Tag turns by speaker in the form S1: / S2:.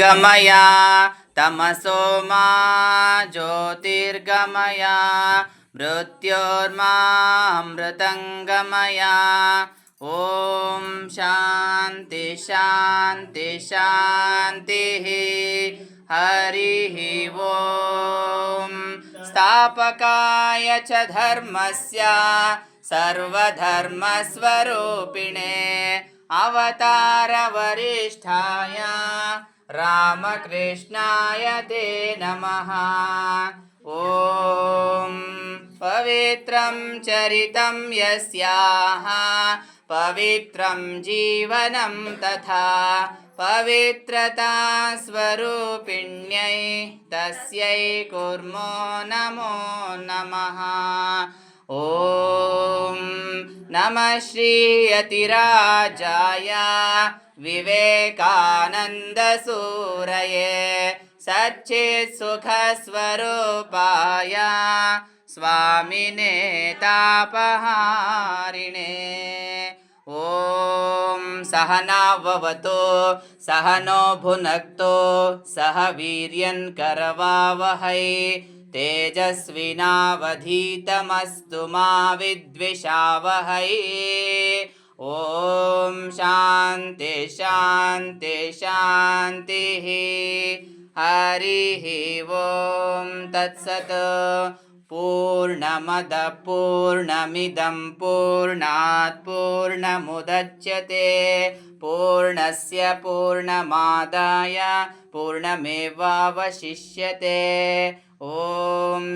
S1: गमय तमसो मा ज्योतिर्गमय मृत्योर्मामृतङ्गमय ॐ शान्ति शान्ति शान्तिः। हरिः ॐ स्थापकाय च धर्मस्य सर्वधर्मस्वरूपिणे। अवतारवरिष्ठाय रामकृष्णाय ते नमः। ॐ पवित्रं चरितं यस्याः पवित्रं जीवनं तथा पवित्रता स्वरूपिण्यै तस्यै कुर्मो नमो नमः। ॐ नमः श्रीयतिराजाय विवेकानन्दसूरये सच्चित्सुखस्वरूपाय स्वामिने तापहारिणे ॐ सहनाववतो सह नो भुनक्तो सह वीर्यङ्करवावहै तेजस्विनावधीतमस्तु मा विद्विषावहै। ॐ शान्ति शान्ति शान्तिः। हरिः ॐ तत्सत्। पूर्णमद पूर्णमिदं पूर्णात् पूर्णमुदच्यते। पूर्णस्य पूर्णमादाय पूर्णमेवावशिष्यते